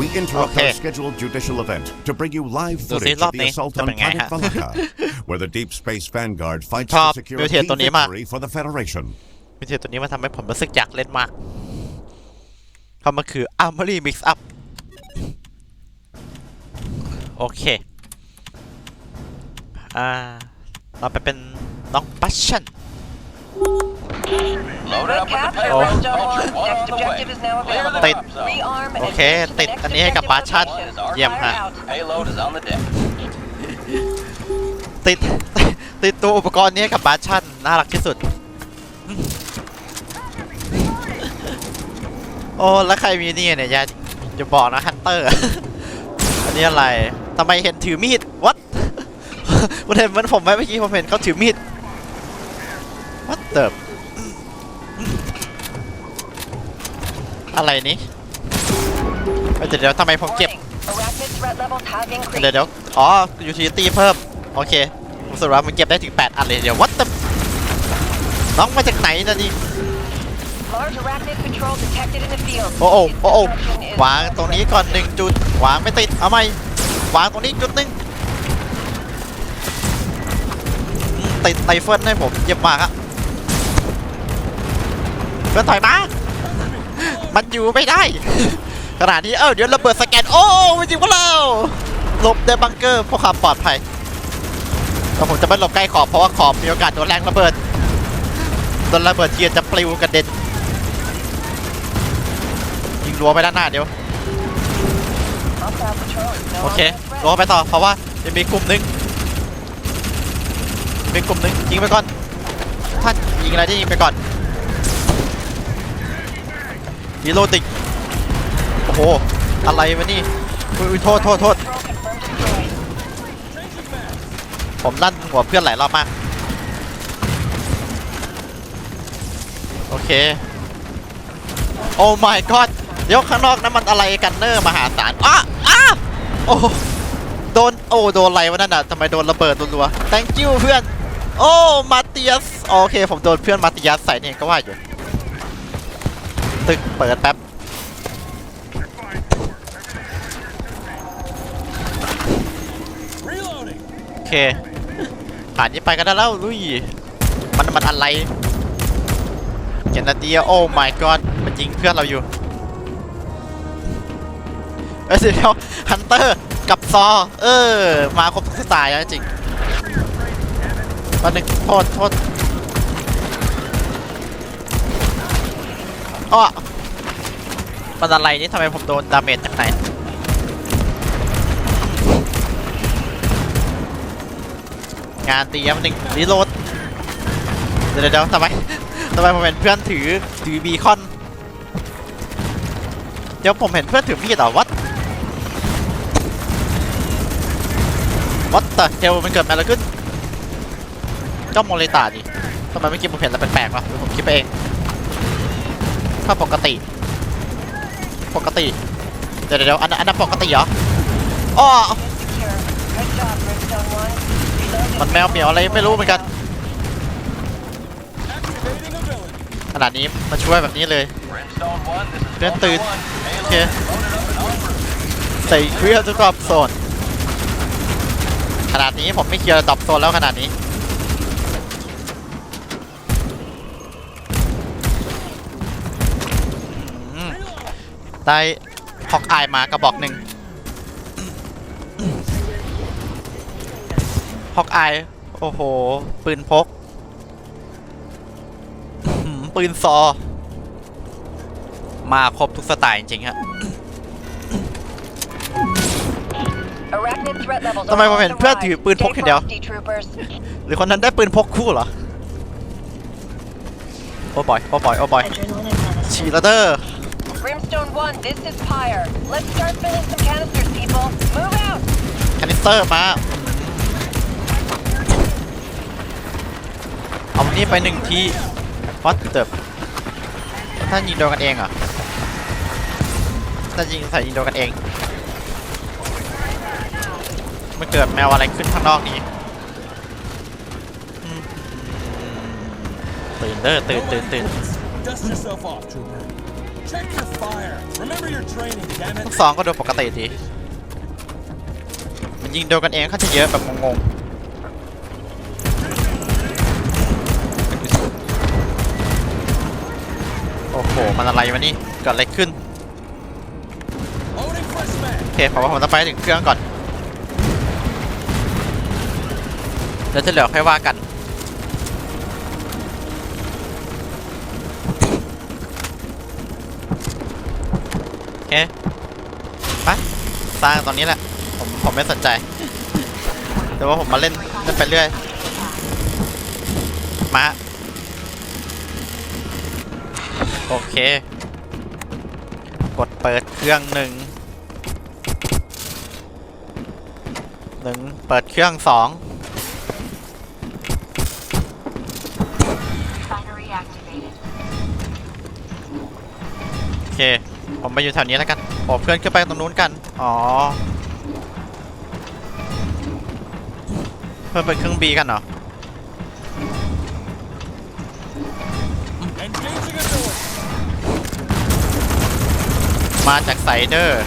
We interrupt Okay. our scheduled judicial event to bring you live ดูซิ footage ร of อบ the นี้ assault จะ on เป็นไง Planet ฮะ Valaka, where the Deep Space Vanguard fights ชอบ to secure a วิธี key ตัวนี้มาก victory for the Federation. วิธีตัวนี้มันทำให้ผมรู้สึกอยากเล่นมากเพราะมันคือ Armory Mix Up โอเค อ่า เราไปเป็นน้องปัชชั่น Load Red up with the Cap, payload. Red Dawn Ultra 1, one next on the way. objective is now Clear the available. Tight. drop zone. Rearm and โอเค advance to the ติด next อันนี้ให้กับ objective ปาชั่น location. เยี่ยม Fire ฮะ out. Payload is on the deck. ติด ติดตัวอุปกรณ์นี้ให้กับบาชั่นน่ารักที่สุด โอ้แล้วใครมีนี่เนี่ยอย่าอย่าบอกนะฮันเตอร์ อันนี้อะไรทำไมเห็นถือมีด what ผมเห็นเหมันผมไหมเมื่อกี้ผมเห็นเขาถือมีด what the อะไรนี้เอ้ยเดี๋ยวเดี๋ยวทำไมผมเก็บ Warning. Arachnid threat levels have increased. เดี๋ยวเดี๋ยวอ๋อ utility เพิ่ม โอเคผมสรุปว่ามันเก็บได้ถึง 8 อันเลย เดี๋ยว what the น้องมาจากไหนนะนี่ Large arachnid patrol detected in the field. โอ้โอ้ Its โอ้โอ้ destruction is วางตรงนี้ก่อนหนึ่งจุด วางไม่ติด เอาไหมวางตรงนี้จุดหนึ่งอืมติดไตเฟิลให้ผมเยี่ยมมากครับเพื่อนถอยมา มันอยู่ไม่ได้ขนาดนี้เอ้าเดี๋ยวระเบิดสแกนโอ้ไม่จริงวะเราหลบในบังเกอร์เพื่อความปลอดภัยแต่ผมจะไม่หลบใกล้ขอบเพราะว่าขอบมีโอกาสโดนแรงระเบิดโดนระเบิดเทียนจะปลิวกระเด็นยิงรั้วไปด้านหน้าเดี๋ยวโอเครั้วไปต่อเพราะว่าจะมีกลุ่มหนึ่งมีกลุ่มหนึ่งยิงไปก่อนท่านยิงอะไรได้ยิงไปก่อน ฮีโรติกโอ้โห อะไรวะนี่อุ๊ยอุ๊ยโทษโทษโทษผมลั่นหัวเพื่อนหลายรอบมาก โอเค โอ้ my god เดี๋ยวข้างนอกนั้นมันอะไรกันเนอร์มหาศาลอ้าอ้าโอ้โดน โอ้ โดนอะไรวะนั่นน่ะทำไมโดนระเบิดรัวๆ thank you เพื่อน โอ้ มาเตียส โอเค ผมโดนเพื่อนมาเตียสใส่เนี่ยก็ว่าอยู่ ตึกเปิดแป๊บโอเค ผ่านนี้ไปกันได้แล้วลุยมันมันอะไรเจนนาเดียโอ้ my god มันยิงเพื่อนเราอยู่เอ้ยเดี๋ยวฮันเตอร์กับซอ เออ มาครบทุกสไตล์แล้วจริงตอนนึงโทษโทษ อ้อมันอะไรนี่ทำไมผมโดนดาเมจจากไหนงานเตรียมหนึ่งรีโหลดเดี๋ยวเดี๋ยวทำไมทำไมผมเห็นเพื่อนถือถือบีคอน เดี๋ยวผมเห็นเพื่อนถือมีดเหรอวัดวัดแต่เฮลมันเกิดอะไรขึ้นเจ้าโมเลตาดิทำไมเมื่อกี้ผมเห็นอะไรแปลกๆวะหรือผมคิดไปเอง ถ้าปกติ ปกติ เดี๋ยวเดี๋ยวอันนั้นอันนั้นปกติเหรออ้อมันแมวเหมียวอะไรไม่รู้เหมือนกัน ขนาดนี้มาช่วยแบบนี้เลยเพื่อนตื่นโอเคใส่เคลียร์ทุกรอบโซนขนาดนี้ผมไม่เคลียร์ดรอปโซนแล้วขนาดนี้ ได้ฮอกอายมากระบอกหนึ่งฮอกอายโอ้โห ปืนพกอื้อหือปืนซอ มาครบทุกสไตล์จริงๆฮะ Arachnid threat levels ทำไม are ผม on เห็น the เพื่อน rise. ถือปืนพก Stay อย่างเดียว frosty, troopers. หรือคนนั้นได้ปืนพกคู่เหรอ โอ้บอย โอ้บอย โอ้บอยชีลเดอร์ Brimstone 1, this is Pyre. Let's start filling some canisters, people. Move out! คานิสเตอร์มา เอามันนี่ไปหนึ่งทีฮอตเติบถ้ายิงโดนกันเองเหรอถ้ายิงใส่ยิงโดนกันเอง มันเกิดแมวอะไรขึ้นข้างนอกนี้ตื่นเด้อตื่นตื่นตื่น Dust yourself off, trooper. Check your fire. Remember your training, damn ลู it. กซองก็ดูปกติดี มันยิงโดนกันเองเขาจะเยอะแบบงงๆ โอ้โห มันอะไรวะนี่เกิดอะไรขึ้น Loading fresh mag. โอเคผมว่าผมจะไปถึงเครื่องก่อนเดี๋ยวจะเหลือค่อยว่ากัน เคไปสร้างตอนนี้แหละ ผมผมไม่สนใจ แต่ว่าผมมาเล่นเล่นไปเรื่อย มา โอเค กดเปิดเครื่องหนึ่งหนึ่งเปิดเครื่องสองโอเค มไปอยู่แถวนี้แล้วกันโอ้เพื่อนขึ้นไปตรงนู้นกัน อ๋อ เพื่อนเป็นเครื่องบีกันเหรอ Engaging ability. มาจากไซเดอร์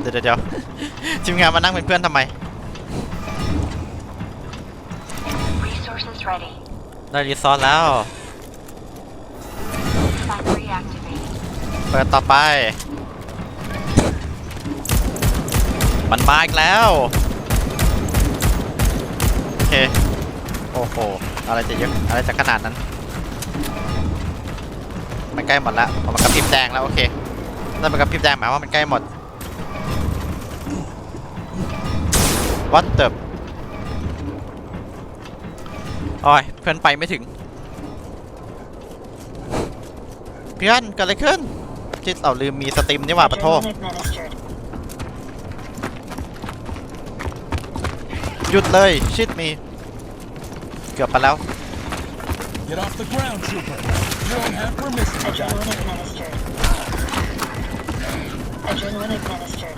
เดี๋ยวเดี๋ยวเดี๋ยวทีมงานมานั่งเป็นเพื่อนทำไม Resources ready. ได้รีซอสแล้ว Binary activated. เปิดต่อไป มันมาอีกแล้ว โอเค โอ้โห อะไรจะเยอะ อะไรจะขนาดนั้น มันใกล้หมดแล้วผมมันกระพริบแดงแล้วโอเคนั่นมันกระพริบแดงหมายว่ามันใกล้หมด What the โอ้ยเพื่อนไปไม่ถึงเพื่อนเกิดอะไรขึ้น ที่เราลืมมีสตรีมนี่หว่าปะโท Adrenaline administered. หยุดเลยชิดมีเกือบไปแล้ว Get off the ground, trooper. You don't have permission to die. Adrenaline administered. Adrenaline administered.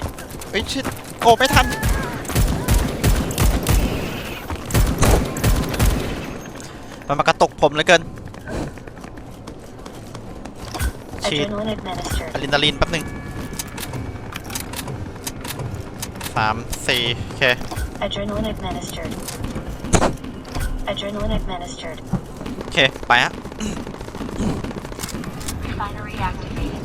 เฮ้ยชิดโอ้ไม่ทัน มันมากระตกผมเหลือเกิน ฉีด Adrenaline administered. อะดรีนาลีนแป๊บหนึงสามสี่โอเค Adrenaline administered. Adrenaline administered. โอเค ไปฮะ Binary activated.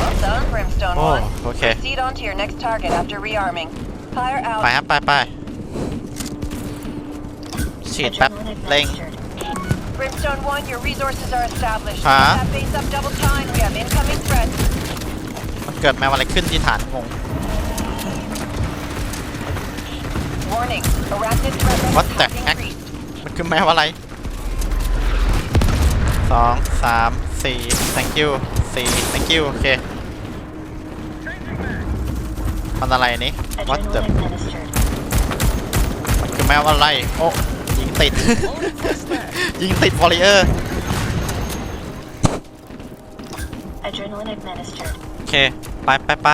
Well done, Brimstone Oh, 1. okay. Proceed on to your next target after rearming. Fire ไป out. ฮะ ไปไปฉีดแป๊บ Adrenaline เร่ง administered. Brimstone 1, your resources are established. Huh? Keep that base up double time. We have incoming threats. มันเกิดมาอะไรขึ้นที่ฐานงง Warning. Arachnid threat level What the has heck? increased. มันคือแมวอะไรสองสามสี่ thank you สี่ thank you โอเคมันอะไรนี้ what the Adrenaline administered. มันคือแมวอะไร โอ้ยิง ติด Loading fresh mag. ยิงติดวอลเลเยอร์ Adrenaline administered. โอเค ไปไปไป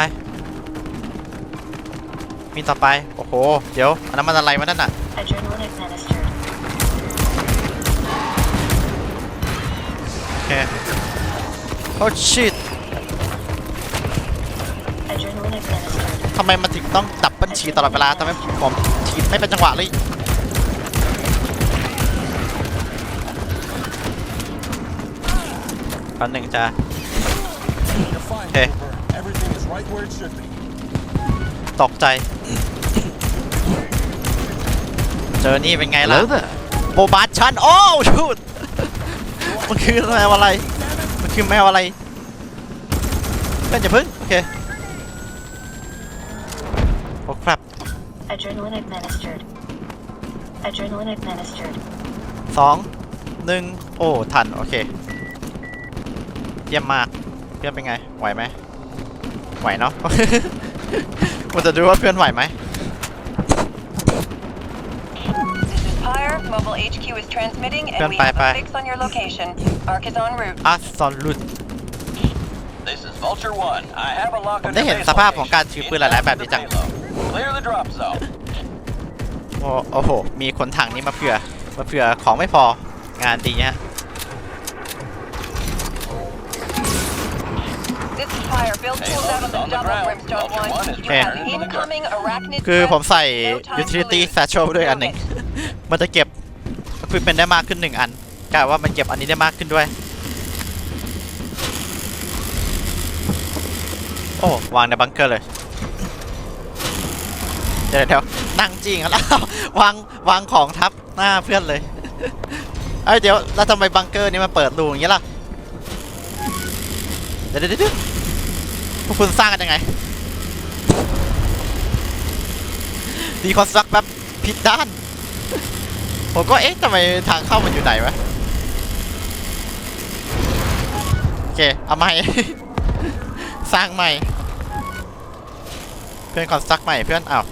มีต่อไป โอ้โห เดี๋ยว อันนั้นมันอะไรวะนั่นน่ะ Adrenaline administered. โอเคโอ้ชิต Adrenaline administered. ทำไมมันถึงต้องดับบัญชีตลอดเวลาทำไมผมฉีดไม่เป็นจังหวะเลย ตอนหนึ่งจะ You're fine, Okay. trooper. Everything is right where it should be. ตกใจ เจอนี่เป็นไงล่ะโบบาชันโอ้ชุดมันคือแมวอะไร มันคือแมวอะไรเพื่อนอย่าพึ่ง โอเคโอ้ครับ Adrenaline administered. Adrenaline administered. สองหนึ่งโอ้ ทัน โอเค เยี่ยมมาก เพื่อนเป็นไง ไหวไหม ไหวเนาะมันจะดูว่าเพื่อนไหวไหม This is Pyre. Mobile HQ is transmitting, and Done, we bye, have bye. a fix on your location. Arc is en route. อัสซอลุด This is Vulture 1. I have a lock ผม on ได้ your เห็น base สภาพของ location. การถือปืนหลายๆแบบดีจัง Clear the drop zone. โอ้โอ้โห มีคนถังนี้มาเผื่อ มาเผื่อของไม่พองานดีฮะ build Hey, tools out on Vulture's the on the double, ground. Brimstone Vulture One. one is You Okay. have incoming arachnid คือ threat. ผมใส่ No time to utility lose. satchel ด้วยอันหนึ่ง Move it. มันจะเก็บคือเป็นได้มากขึ้นหนึ่งอันกะว่ามันเก็บอันนี้ได้มากขึ้นด้วย โอ้วางในบังเกอร์เลย เดี๋ยวเดี๋ยวนั่งจริงแล้ววางวางของทับหน้าเพื่อนเลยเอ้ยเดี๋ยวแล้วทำไมบังเกอร์นี้มันเปิดรูอย่างนี้ล่ะเดี๋ยวเดี๋ยวเดี๋ยวพ วกคุณสร้างกันยังไงดีคอนสตรักแบบผิดด้าน ผมก็เอ๊ะทำไมทางเข้ามันอยู่ไหนวะ โอเค เอาใหม่ สร้างใหม่ เพื่อนคอนสตรักใหม่เพื่อนอ้าว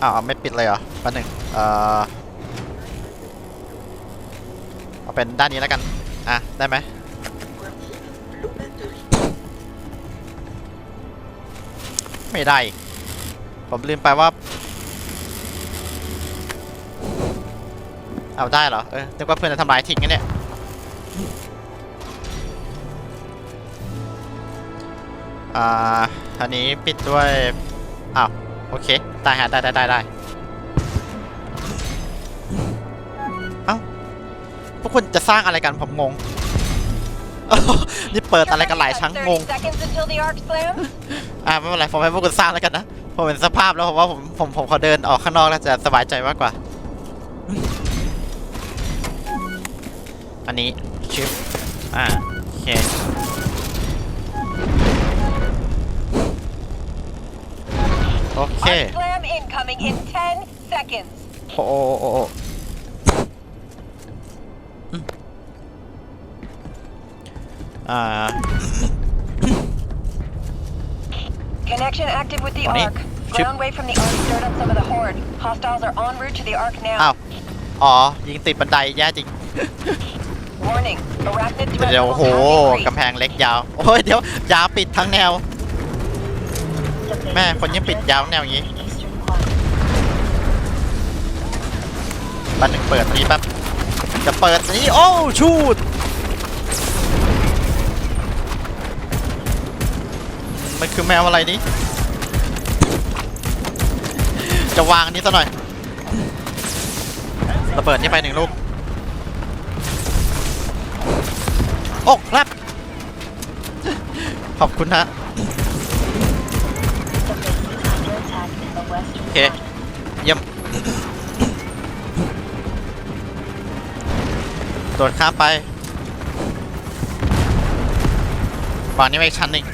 อ้าวเอาไม่ปิดเลยเหรอแป๊บหนึ่งเอ่อเอาเป็นด้านนี้แล้วกัน อะ ได้ไหม ไม่ได้ ผมลืมไปว่า เอาได้เหรอ เออนึกว่าเพื่อนจะทำลายทิ้งกันเนี่ย อ่า อันนี้ปิดด้วย อ้าว โอเคได้ฮะได้ได้ได้ได้เอ้า พวกคุณจะสร้างอะไรกันผมงง นี่เปิดอะไรกันหลายครั้งงง30 seconds until the arc slams. อ่าไม่เป็นไรผมให้พวกคุณสร้างแล้วกันนะ ผมเห็นสภาพแล้วผมว่าผมผมผมขอเดินออกข้างนอกแล้วจะสบายใจมากกว่า อันนี้ชิปอ่าโอเคโอเค Arc slam incoming in 10 seconds. โอ้โอ้ อ่า Connection active with the Money. arc. Chip. Ground wave from the arc stirred up some of the horde. Hostiles are en route to the arc อ้าว now. อ๋อ ยิงติดบันไดแย่จริง Warning. Arachnid threat เดี๋ยวโอ้ levels โห have กำ increased. แพงเล็กยาว โอ้ย เดี๋ยวยาวปิดทั้งแนว The base แม่ is คนยังปิด under ยาว attack แนวอย่างนี้ in the eastern quadrant. บันหนึ่งเปิดตรงนี้แป๊บจะเปิดนี้โอ้ ชูด มันคือแมวอะไรนี่จะวางนี้ซะหน่อยระเบิดนี่ไปหนึ่งลูก โอ้ครับขอบคุณฮะโอเคเยี่ยมโดดข้ามไปวางนี้ไว้อีกชั้นหนึ่ง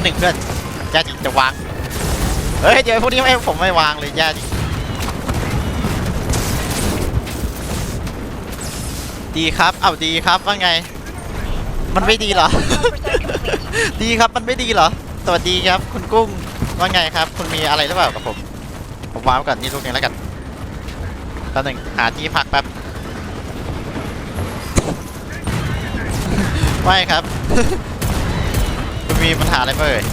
มาหนึ่งเพื่อนแย่จริงจะวาง เฮ้ยเดี๋ยวพวกนี้ไม่ผมไม่วางเลยแย่จริงดีครับเอาดีครับว่าไง มันไม่ดีเหรอ ดีครับมันไม่ดีเหรอ สวัสดีครับ คุณกุ้งว่าไงครับ คุณมีอะไรหรือเปล่ากับผม ผมวางไว้ก่อนนี่ลูกนึงแล้วกันแป๊บหนึ่งหาที่พักแป๊บไม่ครับ มีปัญหาอะไรเปล่าเอ่ย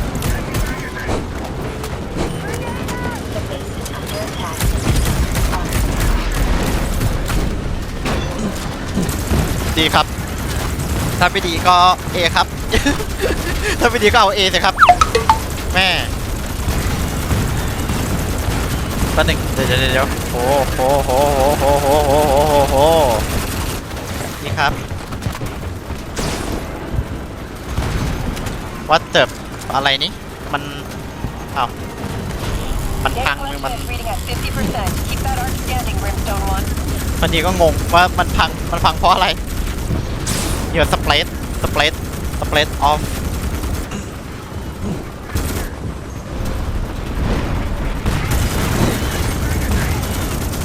ดีครับ ถ้าไม่ดีก็เอครับ ถ้าไม่ดีก็เอาเอสิครับ แม่แป๊บหนึ่งเดี๋ยวเดี๋ยวเดี๋ยวโอ้โหโหโหโหโหโหโหโหโหนี่ครับ วัดเติบอะไรนี่มันอ้าวมัน Day พัง one มัน test reading at 50%. Keep that arc standing, Brimstone One. บางทีก็งงว่ามันพังมันพังเพราะอะไรเดี๋ยวสเปรดสเปรดสเปรดออฟ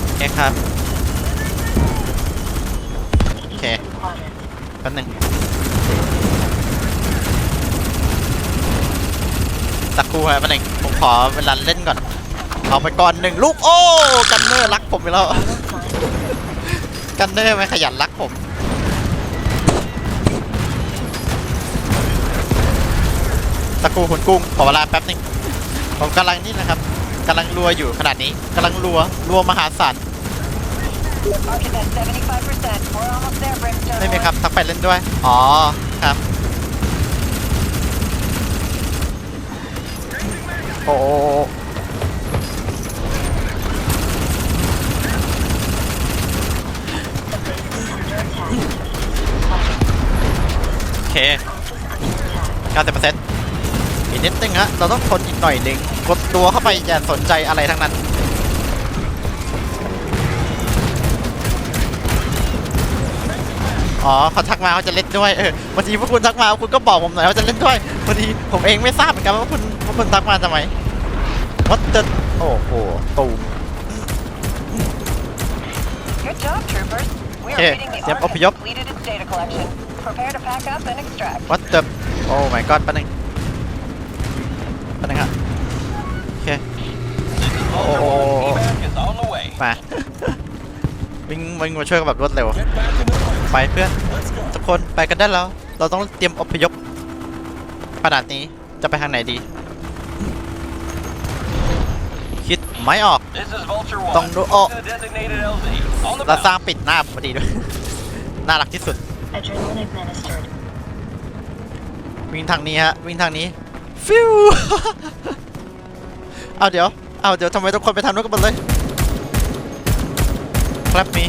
โอเคครับโอเค Quadrant. แป๊บหนึง สักครู่ครับแป๊บหนึงผมขอเวลาเล่นก่อน เอาไปก่อนหนึ่งลูกโอ้ กันเนอร์รักผมไปแล้ว Final climb. กันเนอร์ไม่ขยันรักผมตะกูคุณกุ้งขอเวลาแป๊บหนึงผมกำลังนี่นะครับกำลังรัวอยู่ขนาดนี้กำลังรัวรัวมหาศาล Arc's at 75%. We're almost there, Brimstone. ไม่มีครับทักไปเล่นด้วย อ๋อครับ โอ้โอ้โอ้โอเค90%อีกนิดนึงฮะ เราต้องทนอีกหน่อยหนึ่งกดตัวเข้าไปอย่าสนใจอะไรทั้งนั้น อ๋อเขาทักมาเขาจะเล่นด้วยเออบางทีพวกคุณทักมาคุณก็บอกผมหน่อยว่าจะเล่นด้วยบางทีผมเองไม่ทราบเหมือนกันว่าคุณว่าคุณทักมาทำไมวัดจะโอ้โหตูม Good job, troopers. We are Okay, reading the yep, Ark up, has yup. completed its data collection. Prepare to pack up and extract. วัดจะโอ้ my god แป๊บนึงแป๊บนึงฮะโอเค Vulture Oh. 1, evac is on the way. มาวิ่งวิ่งมาช่วยกันแบบรวดเร็ว ไปเพื่อนทุกคนไปกันได้แล้ว เราต้องเตรียมอพยพขนาดนี้จะไปทางไหนดี คิดไม่ออก This is Vulture 1. Tong do- Move oh. to the designated LZ. On the เราสร้างปิดหน้าพอดีด้วย น่ารักที่สุด วิ่งทางนี้ฮะ วิ่งทางนี้ ฟิวเอาเดี๋ยว เอาเดี๋ยวทำไมทุกคนไปทางนู้นกันหมดเลยครับมี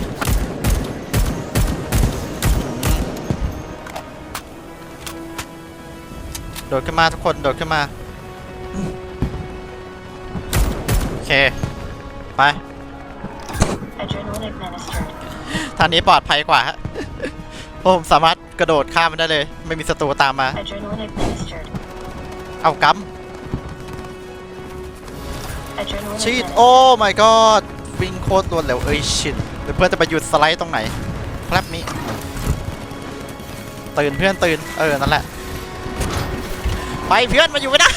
ดดขึ้นมาทุกคน โดดขึ้นมา โอเค ไป Adrenaline administered. ทางนี้ปลอดภัยกว่าฮะเพราะผมสามารถกระโดดข้ามมันได้เลย ไม่มีศัตรูตามมา Adrenaline administered. เอาก Adrenaline ำชีด administered. โอ้ my god วิ่งโคตรรวดเร็วเอ้ยชิดเดี๋ยวเพื่อนจะไปหยุดสไลด์ตรงไหนครับนี้ ตื่นเพื่อนตื่น เออ นั่นแหละ ไปเพื่อนมาอยู่ไม่ได้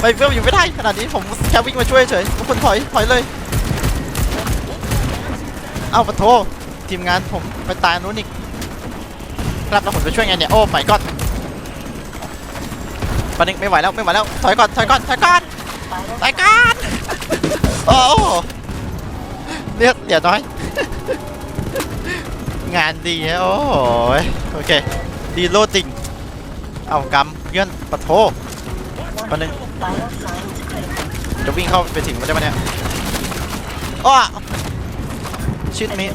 ไปเพื่อนมาอยู่ไม่ได้ขนาดนี้ผมแค่วิ่งมาช่วยเฉยทุกคนถอยถอยเลย เอาปะโททีมงานผมไปตายนู้นอีกครับแล้วผมจะช่วยไงเนี่ยโอ้ my god ปนิกไม่ไหวแล้วไม่ไหวแล้วถอยก่อนถอยก่อนถอยก่อนถอยก่อนโอ้เลือดเดี๋ยวน้อย งานดีฮะโอ้ยโอเค ดีโลดจริง เอากำเพื่อนปะโทปนึง vital signs critical. จะวิ่งเข้าไปถึงมันได้ไหมเนี่ยอ้อชิดมี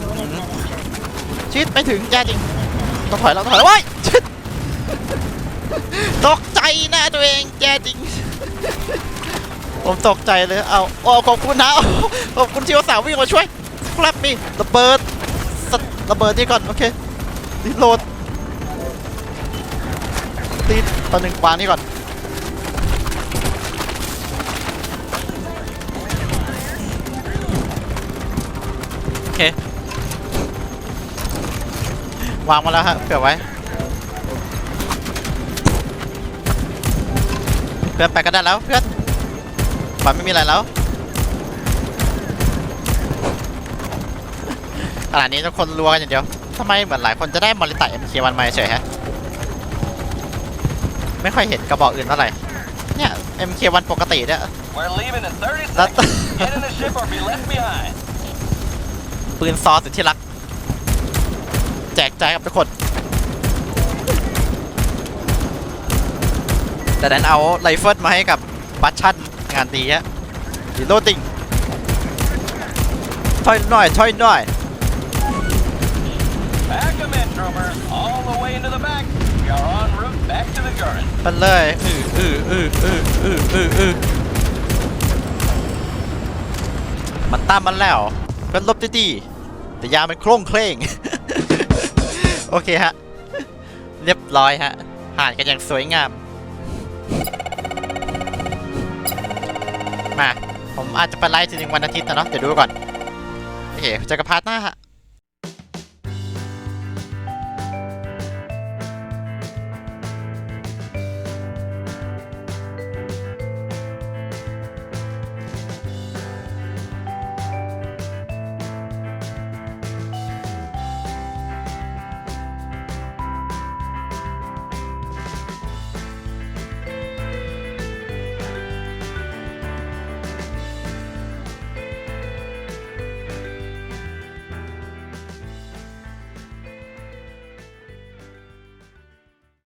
ชิดไม่ถึงแย่จริงต้องถอยแล้วต้องถอยว้ยชิดตกใจนะตัวเองแย่จริง ผมตกใจเลยเอาโอ้ขอบคุณนะขอบคุณที่อุตส่าห์วิ่งมาช่วยครับมีระเบิดระเบิดนี่ก่อนโอเครีโหลด ตีตอนหนึ่งวางนี่ก่อนโอเควางมาแล้วฮะเผื่อไว้เพื่อนไปกันได้แล้วเพื่อนบันไม่มีอะไรแล้วขณะนี้ทุกคนรัวกันอย่างเดียวทำไมเหมือนหลายคนจะได้มอริตะ MK1 มาเฉยฮะ ไม่ค่อยเห็นกระบอกอื่นเท่าไหร่ เนี่ย MK1 ปกติเนี่ย We're leaving in 30 That- seconds. Get in the ship or be left behind. ปืนซอสุดที่รัก แจกจ่ายกับทุกคน แต่นั้นเอาไรเฟิลมาให้กับบัตชั่นงานดีฮะดีโลติงถอยหน่อยถอยหน่อย Pack 'em in, troopers. All the way into the back. We are en route back to the Gurren. มันเลยอืออืออืออืออืออืออือมันตามมันแล้วเป็นลบดีๆแต่ยามันโคร่งเคร่ง โอเคฮะ เรียบร้อยฮะผ่านกันอย่างสวยงาม มา ผมอาจจะไปไลฟ์ถึงวันอาทิตย์นะเนาะเดี๋ยวดูก่อน โอเคเจอกันพาร์ทหน้าฮะ